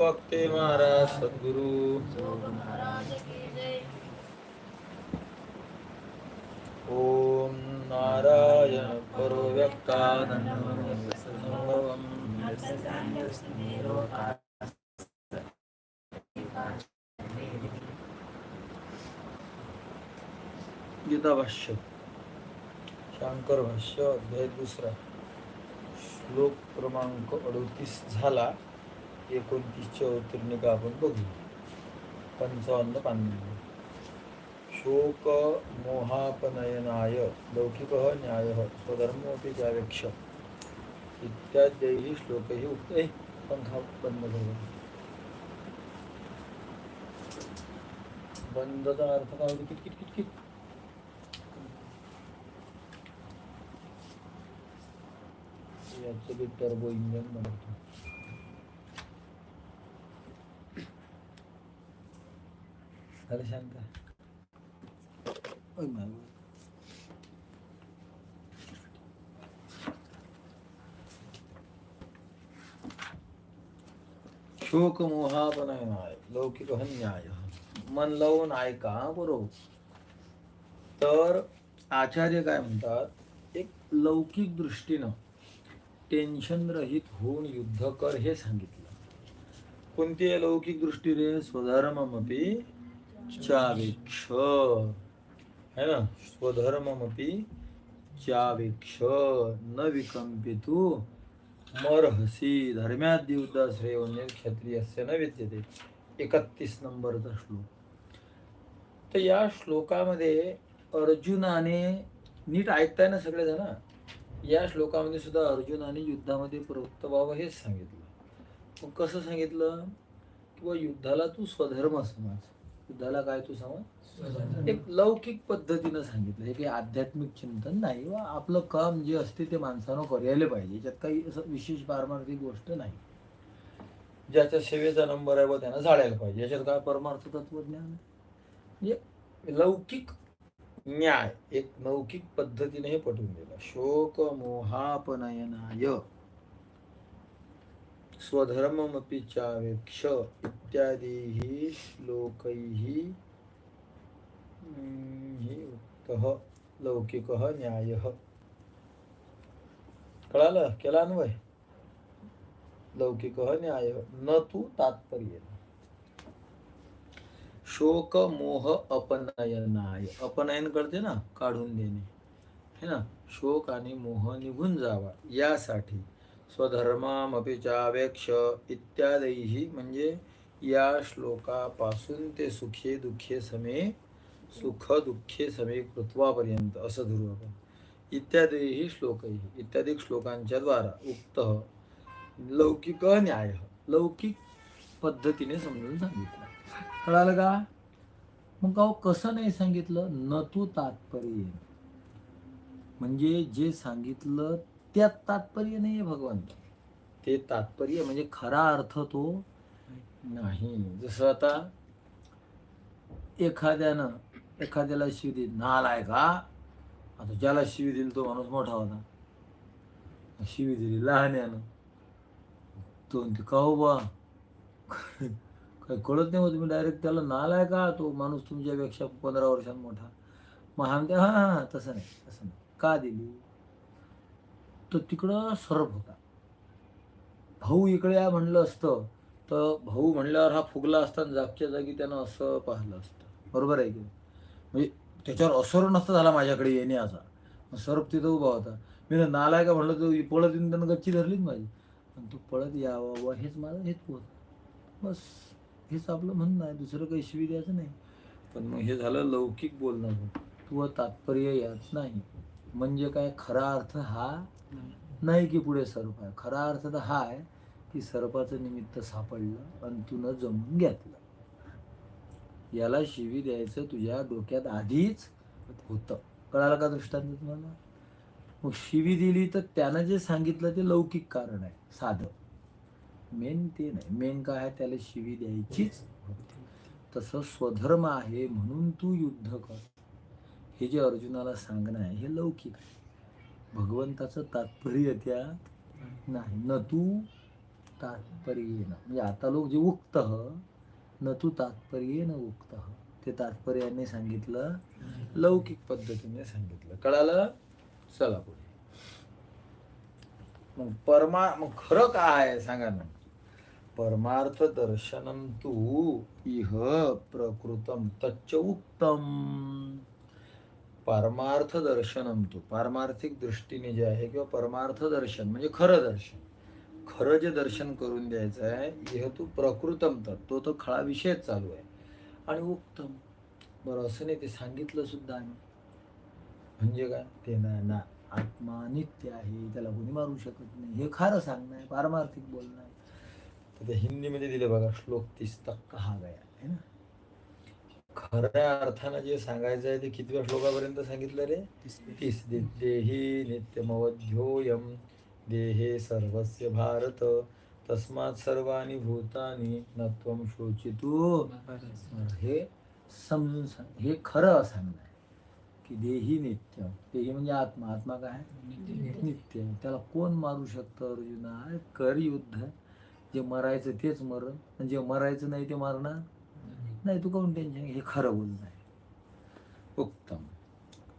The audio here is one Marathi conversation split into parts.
भक्ते महाराज सद्गुरु। ओम नारायण परो गीता भाष्य शंकर भाष्य अध्याय दुसरा श्लोक क्रमांक अडतीस झाला. एकोणतीसच्या उत्तीर्णिका आपण बघू. पंचावन्न पांडव शोक मोहापनयनाय लौकिक न्याय स्वधर्मोपी त्यावेक्ष. इत्यादी श्लोकही उक्त ए, पंखा बंद झाला बंदचा अर्थ काय होतो? किटकिट किटकिट. याचं बी टर्बो इंजन बनवतो झालं शांत. शोक मोहापनयनाय लौकिक न्याय मन लावून ऐका बरोबर. तर आचार्य काय म्हणतात? एक लौकिक दृष्टीनं टेन्शन रहित होऊन युद्ध कर हे सांगितलं. कोणती लौकिक दृष्टी रे? स्वधर्ममपी चावेक्ष। है ना? स्वधर्ममपी चावेक्ष। न विकंपितु मरहसी। धर्म्यात युद्ध श्रेय क्षत्रियस्य न विद्यते। एकतीस नंबरचा श्लोक। तर या श्लोकामध्ये अर्जुनाने नीट ऐकताय ना सगळेजण? या श्लोकामध्ये सुद्धा अर्जुनाने युद्धामध्ये प्रवृत्त व्हावं हेच सांगितलं. मग कसं सांगितलं? किंवा युद्धाला तू स्वधर्म समज. युद्धाला काय तू समज एक लौकिक पद्धतीनं सांगितलं हे काही आध्यात्मिक चिंतन नाही वा आपलं काम जे असते ते माणसानं करायला पाहिजे. याच्यात काही असं विशेष पारमार्थिक गोष्ट नाही. ज्याच्या सेवेचा नंबर आहे व त्यानं जाळायला पाहिजे. याच्यात काय परमार्थ तत्वज्ञान? म्हणजे लौकिक न्याय एक लौकिक पद्धतीने हे पटवून दिलं. शोक मोहापनयनाय स्वधर्ममपि चावेक्ष इत्यादी श्लोक हम्म, लौकिक न्याय। कळालं? केला अन्वय? लौकिक न्याय। न तू तात्पर्य शोक मोह अपनयनाय। अपनयन करते ना? काढून देणे। है ना? शोक आणि मोह निघून जावा। यासाठी स्वधर्मामपि चावेक्ष इत्यादी म्हणजे या श्लोकापासून ते सुखे दुःखे समे सुख दुःखे समे कृत्वापर्यंत असं धरू आपण. इत्यादी श्लोकही इत्यादी श्लोकांच्या द्वारा उक्त लौकिक न्याय लौकिक पद्धतीने समजून सांगितलं. कळालं का? मग का कसं नाही सांगितलं? न तू तात्पर्य. म्हणजे जे सांगितलं त्यात तात्पर्य नाही आहे भगवंत ते तात्पर्य म्हणजे खरा अर्थ तो नाही. जसं आता एखाद्यानं एखाद्याला शिवी दिली नालाय का? आता ज्याला शिवी दिली तो माणूस मोठा होता. शिवी दिली लहान्यानं. तो म्हणते का हो बा? काही कळत नाही हो तुम्ही डायरेक्ट त्याला नालाय का? तो माणूस तुमच्यापेक्षा पंधरा वर्षांत मोठा. मग हा म्हणते हां हां तसं नाही तसं नाही. का दिली? तर तिकडं सरप होता. भाऊ इकडे या म्हणलं असतं तर भाऊ म्हणल्यावर हा फुगला असता जागच्या जागी त्यानं असं पाहिलं असतं. बरोबर आहे की म्हणजे त्याच्यावर असर नसतं झाला माझ्याकडे येण्याचा. असा सरप तिथं उभा होता. मी नालाय का म्हणलं तो पळत येऊन त्यानं गच्ची धरलीच माझी. आणि तू पळत यावा वा हेच माझं हेतू होतं बस हेच आपलं म्हणणं आहे. दुसरं काही शिवी द्यायचं नाही. पण मग हे झालं लौकिक बोलणं. तू तात्पर्य यात नाही. म्हणजे काय? खरा अर्थ हा नाही की पुढे सर्प आहे. खरा अर्थ तर हा आहे की सर्पाचं निमित्त सापडलं आणि तुनं जमून घेतलं. याला शिवी द्यायचं तुझ्या डोक्यात आधीच होतं. कळालं का दृष्टांत तुम्हाला? मग शिवी दिली तर त्यानं जे सांगितलं ते लौकिक कारण आहे साधं. मेन ते नाही. मेन काय आहे? त्याला शिवी द्यायचीच होती. तसं स्वधर्म आहे म्हणून तू युद्ध कर. हे जे अर्जुनाला सांगणं आहे हे लौकिक आहे. भगवंताचं तात्पर्य त्यात नाही. न तू तात्पर्येन म्हणजे आता लोक जे उक्त न तू तात्पर्येन उक्त. ते तात्पर्याने सांगितलं लौकिक पद्धतीने सांगितलं. कळालं? चला पुढे. मग परमा मग खरं काय आहे सांगा ना. परमार्थ दर्शनम तू इह प्रकृतम तच्च उक्तम. परमार्थ दर्शनम तू. पारमार्थिक दृष्टीने जे आहे किंवा परमार्थ दर्शन म्हणजे खरं दर्शन. खरं जे दर्शन करून द्यायचं आहे इह तू प्रकृतम तर तो तर खळा विषयच चालू आहे. आणि उत्तम बरं असं नाही ते सांगितलं सुद्धा आम्ही. म्हणजे काय? ते ना ना आत्मा नित्य आहे त्याला कोणी मारू शकत नाही. हे खरं सांगणं आहे पारमार्थिक बोलणं आहे. तर ते हिंदीमध्ये दिले बघा श्लोक तीस तक्का हा गया है ना? खऱ्या अर्थानं जे सांगायचं आहे ते कितव्या श्लोकापर्यंत सांगितलं रे? तीस. देही नित्यमवध्योयम देहे सर्वस्य भारत तस्मात सर्वाणी भूतानी नत्वम शोचितू। हे समजून सांग हे खरं सांगणं आहे की देही नित्य देही म्हणजे आत्मा आत्मा काय? नित्य. त्याला कोण मारू शकतं अर्जुना? कर युद्ध. जे मरायचं तेच मरण. जे मरायचं नाही ते मारणार? नाही तू काऊन टेन्शन हे खरं बोलणं आहे. उत्तम.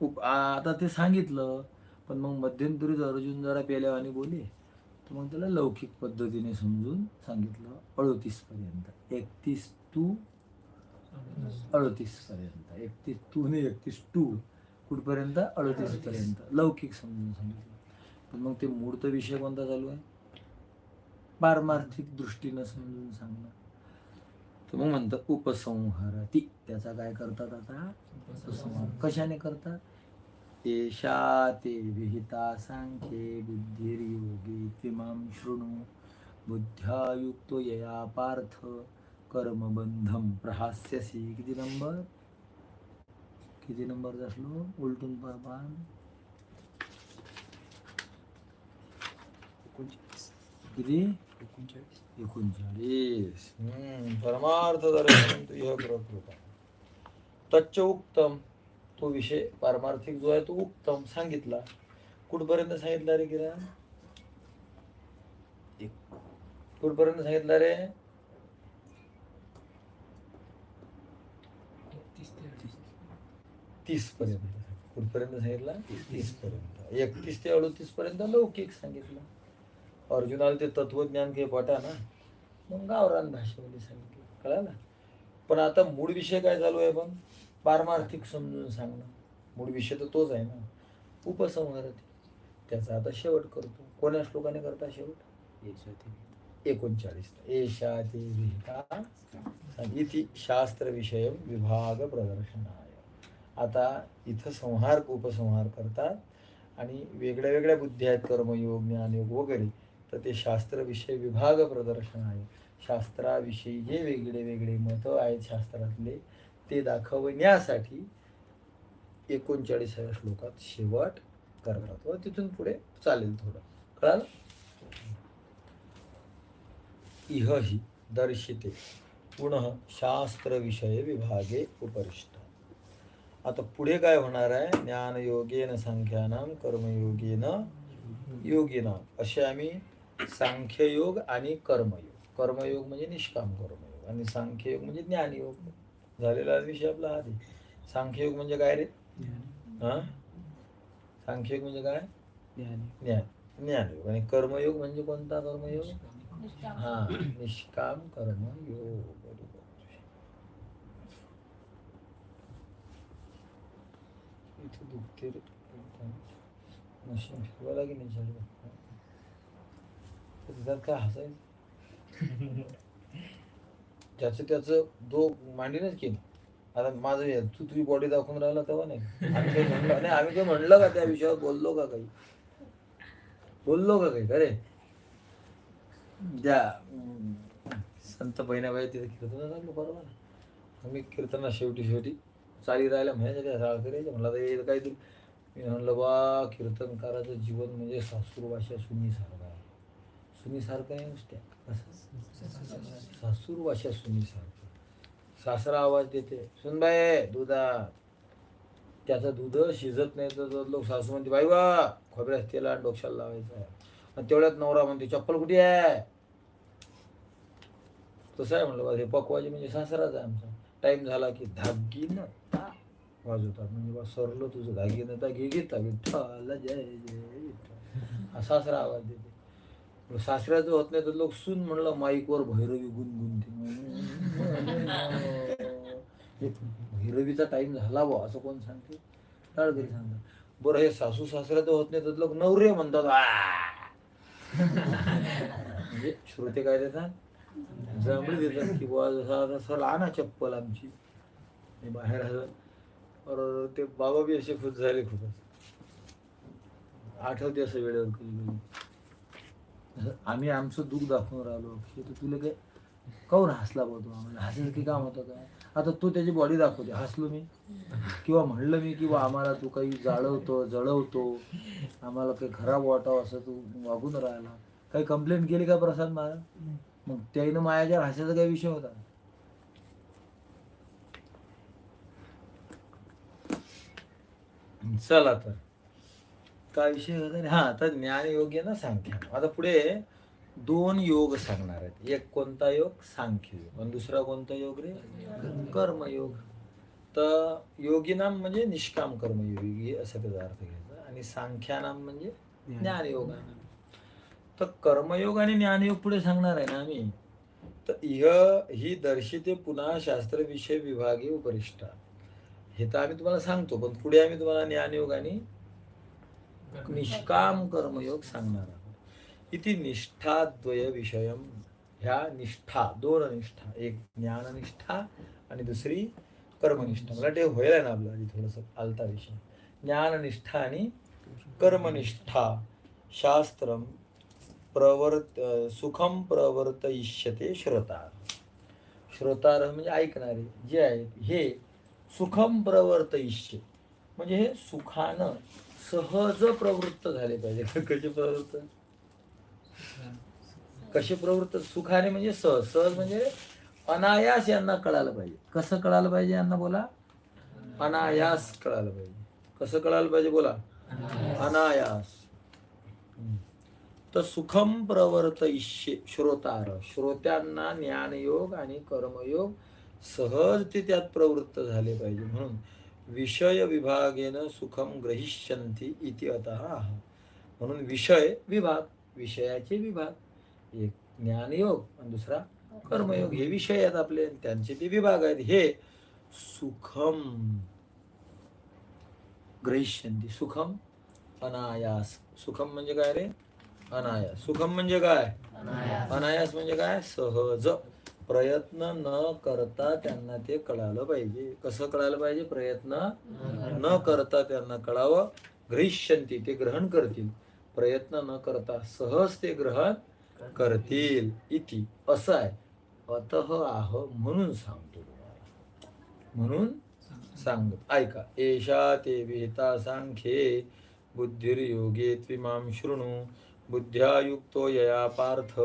उप आता ते सांगितलं पण मग मध्यंतरीच अर्जुन जरा पेल्यावानी बोले तर मग त्याला लौकिक पद्धतीने समजून सांगितलं अडोतीस पर्यंत. एकतीस तू अडोतीस पर्यंत. एकतीस तू ने एकतीस टू. कुठपर्यंत? अडोतीस. पर्यंत. लौकिक समजून सांगितलं. पण मग ते मूर्त विषय कोणता चालू आहे? पारमार्थिक दृष्टीनं समजून सांगणं. तर मग म्हणतं उपसंहारती. त्याचा काय करतात आता? उपसंहार. कशाने करतात? एषा ते विहिता सांख्ये बुद्धिर्योगी त्विमां शृणु. बुद्ध्या युक्तो यया पार्थ कर्मबंधम प्रहास्यसी. किती नंबर? किती नंबरचा श्लोक? उलटून पान किती? एकोणचाळीस. हम्म, परमार्थ दर्शन तच्च उक्तम. तो विषय पारमार्थिक जो आहे तो उत्तम सांगितला. कुठपर्यंत सांगितला रे किरा कुठपर्यंत सांगितला रे? तीस पर्यंत. कुठपर्यंत सांगितला? तीस पर्यंत. एकतीस ते अडोतीस पर्यंत लौकिक सांगितलं. अर्जुनाला ते तत्वज्ञान काही पटा ना. मग गावरान भाषेमध्ये सांगितलं. कळालं? पण आता मूळ विषय काय चालू आहे पण पारमार्थिक समजून सांगणं. मूळ विषय तर तोच आहे ना. उपसंहारती त्याचा आता शेवट करतो. कोण्या श्लोकाने करता शेवट? एकोणचाळीस. एषा ते इति शास्त्र विषय विभाग प्रदर्शनाय. आता इथं संहार उपसंहार करतात. आणि वेगळ्या वेगळ्या बुद्धी आहेत कर्मयोग ज्ञानयोग वगैरे. तर ते शास्त्रविषय विभाग प्रदर्शन आहे. शास्त्राविषयी जे वेगळे वेगळे मतं आहेत शास्त्रातले ते दाखवण्यासाठी एकोणचाळीसाव्या श्लोकात शेवट करतात. व तिथून पुढे चालेल थोडं. कळालं? इह ही दर्शिते पुनः शास्त्रविषय विभागे उपरिष्ट. आता पुढे काय होणार आहे? ज्ञानयोगेन संख्यानाम कर्मयोगेन योगिनाम असे आम्ही सांख्ययोग आणि कर्मयोग. कर्मयोग म्हणजे निष्काम कर्मयोग आणि सांख्ययोग म्हणजे ज्ञानयोग. झालेला विषय आपला आधी. सांख्ययोग म्हणजे काय रे? हा? सांख्ययोग म्हणजे काय? ज्ञान. ज्ञानयोग. आणि कर्मयोग म्हणजे कोणता कर्मयोग? हा निष्काम कर्मयोग. बरोबर. इथे दुखते मशीन फिरवा लागेल नाही काय हसायचं? त्याचं त्याचं दो मांडीनच केलं. आता माझं हे, तू तुझी बॉडी दाखवून राहिला तेव्हा नाही. आम्ही काही म्हणलं नाही. आम्ही काही म्हणलं का त्या विषयावर? बोललो का काही? बोललो का काही? अरे. द्या संत बहिणाबाई तिथे कीर्तन चाललो बरोबर आम्ही कीर्तना शेवटी शेवटी चाली राहिल्या. म्हणायच्या काय शाळा करायच्या म्हणलं आता काहीतरी. मी म्हणलं बा कीर्तनकाराचं जीवन म्हणजे सासूर भाषा सुनी सारं. सुनीसारखं आहे नुसत्या. कसं सासूर भाषा सुनीसारखं. सासरा आवाज देते सुनबाई दुधा त्याचं दूध शिजत नाही तर लोक सासू म्हणते बाई वा खोबऱ्यास तेल आणि डोक्याला लावायचं आणि तेवढ्यात नवरा म्हणते चप्पल कुठे आहे? तसं आहे म्हणलं बा हे पकवाजी म्हणजे सासराच आहे आमचा. टाईम झाला की धागीनं ता वाजवतात. म्हणजे बा सरलो तुझं धागीनं ता घे घेता विठ्ठल जय जय विठ्ठल. हा सासरा आवाज देते. सासऱ्याचं होत नाही तर लोक सून म्हणलं माईकवर भैरवी गुणगुणते. भैरवीचा टाइम झाला बा असं कोण सांगते? टाळकरी सांगतात. बरं हे सासू सासऱ्याचं होत नाही तर लोक नवरे म्हणतात. म्हणजे श्रोते काय देतात? जमली देतात की बुवा जसा जसं लहान आहे चप्पल आमची. बाहेर आलं. और ते बाबा बी असे खुश झाले खूपच. आठवते असं वेळेवर कधी. आम्ही आमचं दुःख दाखवून राहिलो की तू तुला काय काऊन हसला बघतो आम्हाला म्हणजे हसायचं की काम होतं काय आता तू त्याची बॉडी दाखवते. हसलो मी. किंवा म्हणलं मी की आम्हाला तू काही जाळवतो जळवतो. आम्हाला काही खराब वाटावं असं तू वागून राहिला. काही कंप्लेंट केली का प्रसाद महाराज मग त्याईनं मायाच्या हसायचा काही विषय होता? चला तर. काय विषय होता हा तर ज्ञान योग आहे ना सांख्य. आता पुढे दोन योग सांगणार आहेत. एक कोणता योग? सांख्य योग. आणि दुसरा कोणता योग रे? कर्मयोग. तर योगिनाम म्हणजे निष्काम कर्मयोगी असं त्याचा अर्थ घ्यायचा. आणि सांख्यानाम म्हणजे ज्ञानयोग. तर कर्मयोग आणि ज्ञानयोग पुढे सांगणार आहे ना आम्ही. तर इह ही दर्शिते पुन्हा शास्त्र विषय विभागे उपरिष्ठा हे तर आम्ही तुम्हाला सांगतो पण पुढे आम्ही तुम्हाला ज्ञानयोग आणि निष्काम कर्मयोग सांगणार आहोत. इथे निष्ठाद्वय विषयम. ह्या निष्ठा दोन निष्ठा एक ज्ञाननिष्ठा आणि दुसरी कर्मनिष्ठा. मला ते होईल ना आपला थोडस थोडंसं आलता विषय. ज्ञाननिष्ठा आणि कर्मनिष्ठा. शास्त्र प्रवर्त सुखम प्रवर्तयिष्यते श्रोतार श्रोतार म्हणजे ऐकणारे जे आहेत हे सुखम प्रवर्तयिष्य म्हणजे हे सुखानं सहज प्रवृत्त झाले पाहिजे. कसे प्रवृत्त? कसे प्रवृत्त? सुखाने म्हणजे सहज. सहज म्हणजे अनायास यांना कळालं पाहिजे. कसं कळालं पाहिजे यांना बोला? अनायास कळालं पाहिजे. कसं कळालं पाहिजे बोला? अनायास. तर सुखम प्रवर्तइष्ये श्रोतार. श्रोत्यांना ज्ञानयोग आणि कर्मयोग सहज ते त्यात प्रवृत्त झाले पाहिजे म्हणून. विषय विभागेन सुखम ग्रहिष्यन्ति इति अतः. म्हणून विषय विभाग विषयाचे विभाग एक ज्ञानयोग आणि दुसरा कर्मयोग हे विषय आहेत आपले त्यांचे ते विभाग आहेत हे सुखम ग्रहिष्यन्ति. सुखम अनायास. सुखम म्हणजे काय रे? अनायास. सुखम म्हणजे काय? अनायास म्हणजे काय? सहज. प्रयत्न न करता त्यांना ते कळालं पाहिजे. कसं कळालं पाहिजे? प्रयत्न न करता त्यांना कळावं. ग्रहिष्यंती ते ग्रहण करतील. प्रयत्न न करता सहज ते ग्रहण करतील. इति. असं आहे. अतः आह म्हणून सांगतो म्हणून सांगत. ऐका. एषा ते वेता सांख्ये बुद्धिर्योगे त्विमां शृणु. बुद्ध्या युक्तो यया पार्थ.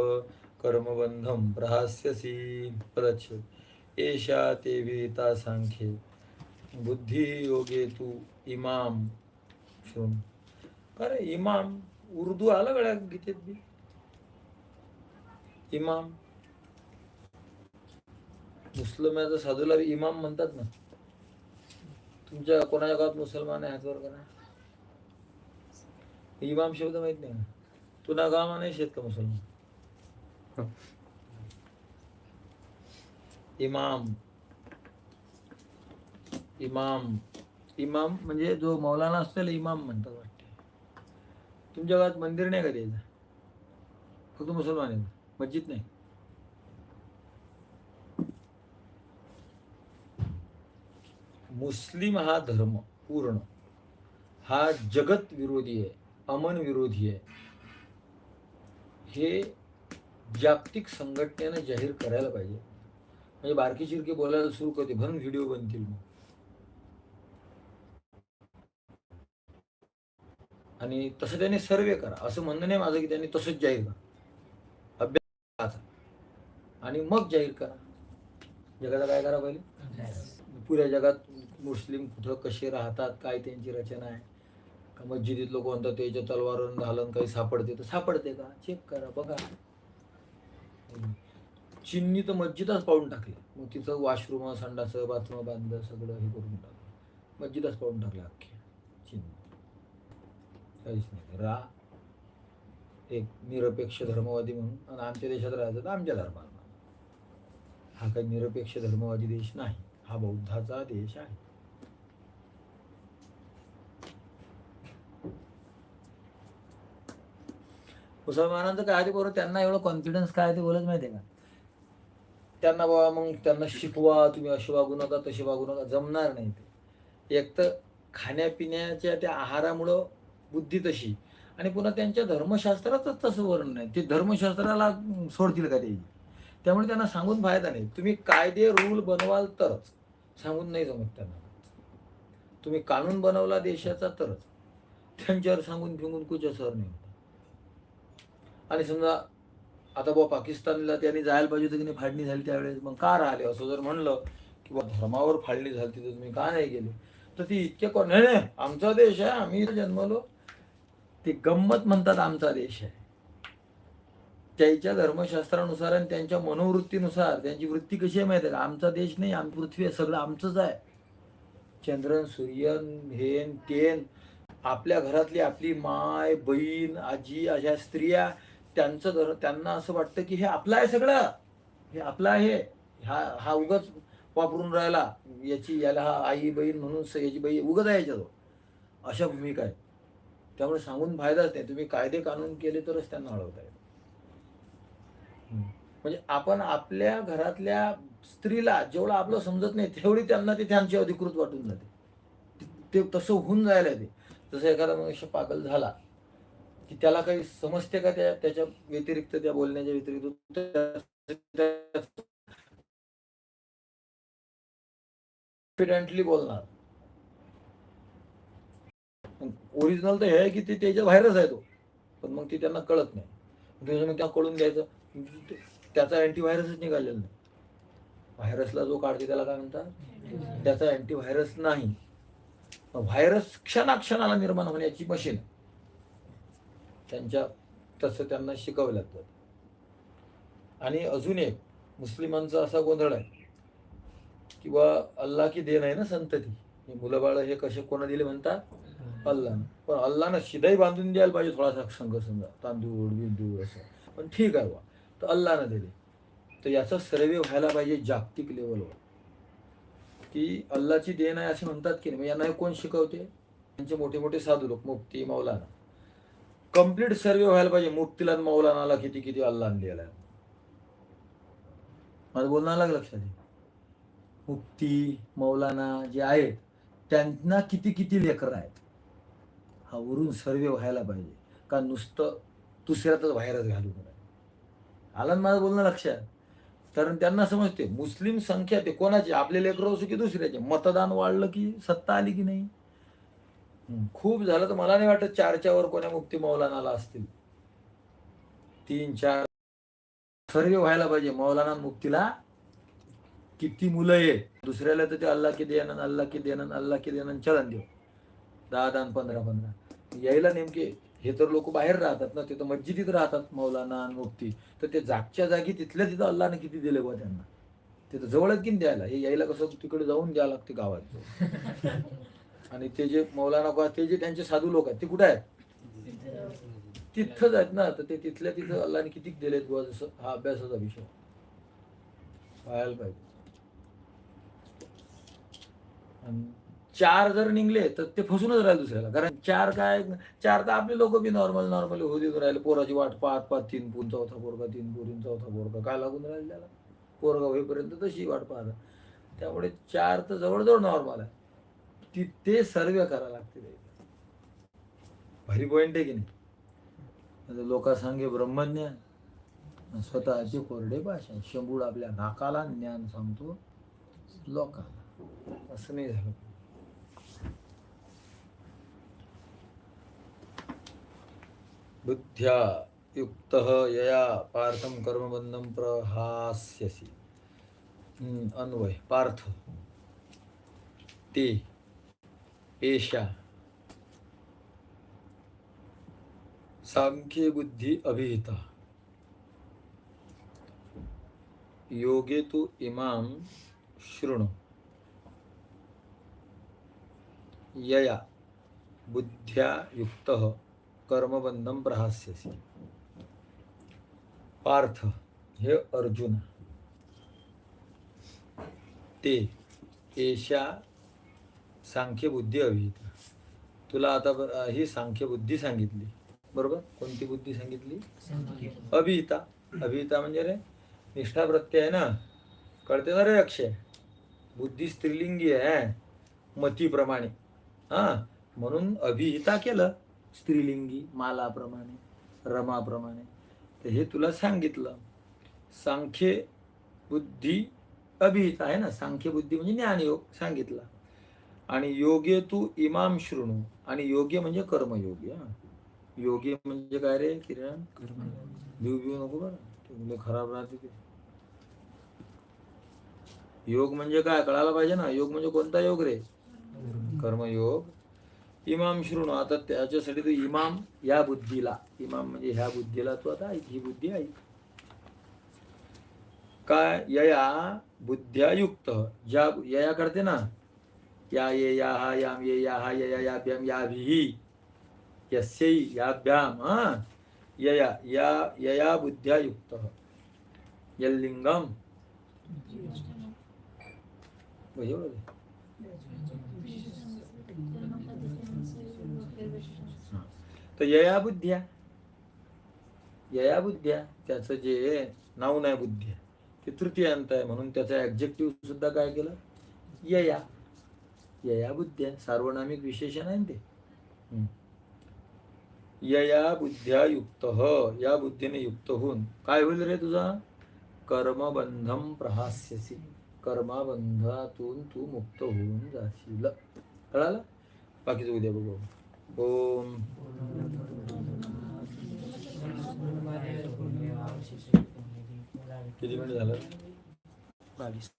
कर्मबंधम प्रहास्यसी प्रच्छ। एषा ते विहिता सांख्ये। बुद्धियोगे तू इमाम शृणु अरे इमाम उर्दू आलं गड्या गीतेत बी? इमाम मुस्लिमाचा साधूला बी इमाम म्हणतात ना. तुमच्या कोणाच्या गावात मुसलमान आहे हातवर करा इमाम शब्द माहीत नाही. का तुना गाव नाही शेत का मुसलमान? इमाम. इमाम. इमाम म्हणजे जो मौलाना असतो त्याला इमाम म्हणतात वाटते. तुमच्या गावात मंदिर नाही का द्यायचं फक्त मुसलमान आहे मस्जिद नाही. मुस्लिम हा धर्म पूर्ण. हा जगत विरोधी आहे अमन विरोधी आहे. हे जागतिक संघटनेनं जाहीर करायला पाहिजे. म्हणजे बारकी चिरकी बोलायला सुरू करते भरून व्हिडिओ बनतील. मग आणि तसं त्याने सर्वे करा. असं म्हणणं नाही माझं की त्यांनी तसंच जाहीर करा. अभ्यास आणि मग जाहीर करा. जगाचा काय करा पहिले? पुऱ्या जगात मुस्लिम कुठं कसे राहतात काय त्यांची रचना आहे? का मस्जिदीत लोक म्हणतात त्याच्या तलवारून घालून काही सापडते तर सापडते का? चेक करा बघा. चीननी तर मस्जिदच पाहून टाकले. मग तिचं वॉशरूम संडासं बाथरूम बांधलं सगळं हे करून टाकलं. मस्जिदच पाहून टाकलं अख्खे. चीन काहीच नाही. रा एक निरपेक्ष धर्मवादी म्हणून. आणि आमच्या देशात राहायचं तर आमच्या धर्माला. हा काही निरपेक्ष धर्मवादी देश नाही. हा बौद्धाचा देश आहे. मुसलमानांचं काय ते बरोबर त्यांना एवढं कॉन्फिडन्स काय ते बोलत माहिती का? त्यांना बाबा मग त्यांना शिकवा तुम्ही असे वागू नका तसे वागू नका जमणार नाही ते. एक तर खाण्यापिण्याच्या त्या आहारामुळं बुद्धी तशी. आणि पुन्हा त्यांच्या धर्मशास्त्राचंच तसं वर्णन नाही. ते धर्मशास्त्राला सोडतील का ते? त्यामुळे त्यांना सांगून फायदा नाही. तुम्ही कायदे रूल बनवाल तरच. सांगून नाही जमत त्यांना. तुम्ही कानून बनवला देशाचा तरच. त्यांच्यावर सांगून फिंगून कुछ असर नाही. आणि समजा आता बुवा पाकिस्तानला त्यांनी जायला पाहिजे होतं की नाही फाडणी झाली त्यावेळेस. मग का राहिले? असं जर म्हणलं की बा धर्मावर फाडणी झाली तर तुम्ही का नाही गेले? तर ती इतके कोण नाही नाही, आमचा देश आहे आम्ही जन्मलो. ते गंमत म्हणतात आमचा देश आहे. त्यांच्या धर्मशास्त्रानुसार आणि त्यांच्या मनोवृत्तीनुसार त्यांची वृत्ती कशी आहे माहिती आहे आमचा देश नाही आम पृथ्वी आहे सगळं आमचंच आहे. चंद्रन सूर्यन हेन तेन आपल्या घरातली आपली माय बहीण आजी अशा स्त्रिया त्यांचं धर त्यांना असं वाटतं की हे आपलं आहे सगळं. हे आपलं आहे. हा हा उगाच वापरून राहिला. याची याला हा आई बहीण म्हणून स- याची बाई उगत आहे याच्याजवळ. अशा भूमिका आहे त्यामुळे सांगून फायदाच नाही. तुम्ही कायदे कानून केले तरच त्यांना अडवता येईल म्हणजे आपण आपल्या घरातल्या स्त्रीला जेवढं आपलं समजत नाही तेवढी त्यांना ते त्यांची अधिकृत वाटून जाते. ते- ते तसं होऊन जायला ते जसं एखादा मनुष्य पागल झाला. की त्याला काही समजते का त्या त्याच्या व्यतिरिक्त त्या बोलण्याच्या व्यतिरिक्त? त्या- कॉन्फिडेंटली बोलणार ओरिजिनल तर हे आहे की ते त्याच्या बाहेरच आहे तो. पण मग ते त्यांना कळत नाही. मग त्या कळून द्यायचं त्याचा अँटीव्हायरसच निघालेला नाही. व्हायरसला जो काढते त्याला काय म्हणतात? त्याचा अँटीव्हायरस नाही. व्हायरस क्षणाक्षणाला निर्माण होण्याची मशीन त्यांच्या तसं त्यांना शिकावं लागतं आणि अजून एक मुस्लिमांचा असा गोंधळ आहे किंवा अल्ला की देण आहे ना संतती हे मुलं बाळ हे कसे कोणा दिले म्हणतात अल्लानं. पण अल्लानं शिदाई बांधून द्यायला पाहिजे थोडासा संघ समजा तांदूळ बिंदूळ असं. पण ठीक आहे बा तर अल्लानं दिले. तर याचा सर्वे व्हायला पाहिजे जागतिक लेवलवर. की अल्लाची देण आहे असे म्हणतात की नाही? यांना कोण शिकवते? त्यांचे मोठे मोठे साधू लोक मुफ्ती मौलाना. कंप्लीट सर्वे व्हायला पाहिजे. मुफ्तीला मौलानाला किती किती अल्लान दिला आहे माझं बोलणं आलं लक्षात? मुफ्ती मौलाना जे आहेत त्यांना किती किती लेकर आहेत? हा वरून सर्वे व्हायला पाहिजे. का नुसतं दुसऱ्यातच व्हायरस घालून राहिलं. आलं माझं बोलणं लक्षात? कारण त्यांना समजते मुस्लिम संख्या ते कोणाची? आपले लेकर असू की दुसऱ्याचे. मतदान वाढलं की सत्ता आली की नाही? खूप झालं तर मला नाही वाटत चारच्या वर कोण्या मुक्ती मौलानाला असतील. तीन चार. सर्वे व्हायला पाहिजे. मौलाना मुक्तीला किती मुलं आहे दुसऱ्याला तर ते अल्लाह की देणं अल्लाह की देणं अल्लाह की देणं चलन देऊ दहा दहा पंधरा पंधरा. यायला नेमके हे तर लोक बाहेर राहतात ना. ते तर मस्जिदीत राहतात मौलाना मुफ्ती तर ते जागच्या जागी तिथल्या तिथं अल्लाने किती दिले बा त्यांना? ते तर जवळच किन द्यायला. हे यायला कसं तिकडे जाऊन द्यावं लागते गावात आणि ते जे मौलाना का ते जे त्यांचे साधू लोक आहेत ते कुठे आहेत? तिथंच आहेत ना. तर ते तिथल्या तिथं अल्लाने किती दिलेत बुवा जसं? हा अभ्यासाचा विषय. पाहायला पाहिजे. आणि चार जर निघले तर ते फसूनच राहिले दुसऱ्याला. कारण चार काय चार तर आपले लोक बी नॉर्मल नॉर्मल होऊ देऊन राहिले. पोराची वाट पाहत पाच तीन पून चौथा पोरगा तीन पुरीन चौथा पोरगा. काय लागून राहिले त्याला? पोरगा होईपर्यंत तशी वाट पाहत. त्यामुळे चार तर जवळजवळ नॉर्मल आहे. ती ते सर्व करायला लागते भारी पॉईंट आहे की नाही? लोक सांगे ब्रह्मज्ञान स्वतःची कोरडे भाषा शंभूड आपल्या नाकाला ज्ञान सांगतो लोकांना. असं नाही झालं. बुद्ध्या युक्त यया पार्थम कर्मबंधम प्रहास्यसी। अन्वय पार्थ। ते एषा। सांख्य बुद्धी अभिहिता। योगे तु इमाम शृणु। यया बुद्ध्या युक्त कर्मबंधम प्रहास्यसी। पार्थ हे अर्जुन ते एशा सांख्यबुद्धी अभिहित तुला आता ही सांख्यबुद्धी सांगितली. बरोबर? कोणती बुद्धी सांगितली? अभिहिता. अभिहिता म्हणजे रे निष्ठा प्रत्यय आहे ना? कळते ना रे अक्षय? बुद्धी स्त्रीलिंगी आहे मतीप्रमाणे. हा? म्हणून अभिहिता केलं स्त्रीलिंगी मालाप्रमाणे रमाप्रमाणे. तर हे तुला सांगितलं. सांख्य बुद्धी अभिहित आहे ना? सांख्य बुद्धी म्हणजे ज्ञानयोग सांगितला. आणि योग्य तू इमाम शृणू आणि योग्य म्हणजे कर्मयोगी हा योगी म्हणजे काय रे किरण? भिव भिव नको बरं. खराब राहते ते. योग म्हणजे काय? कळायला पाहिजे ना. योग म्हणजे कोणता योग रे? कर्मयोग. इमाम शृणू आता त्याच्यासाठी तू इमाम या बुद्धीला. इमाम म्हणजे ह्या बुद्धीला तू आता ऐक. ही बुद्धी ऐक. काय? यया बुद्ध्या युक्त ज्या यया करते ना या ये या हा याम ये या हा यया याभ्याम याभिही यस्यै याभ्याम हा. यया या यया बुद्ध्या युक्त. यल्लिंगम तर यया बुद्ध्या. यया बुद्ध्या त्याचं जे नाव नाही बुद्ध्या. ते तृतीयांत आहे म्हणून त्याचा ऍब्जेक्टिव्ह सुद्धा काय केलं? यया यया बुद्ध्या सार्वनामिक विशेषण आहे ते. यया बुद्ध्या युक्त या बुद्धीने युक्त होऊन काय होईल रे तुझा? कर्मबंधम प्रहास्यसी. कर्माबंधातून तू मुक्त होऊन जाशील. कळालं? बाकीचं उद्या बघू. ओम. किती मिनिट झालं? बावीस.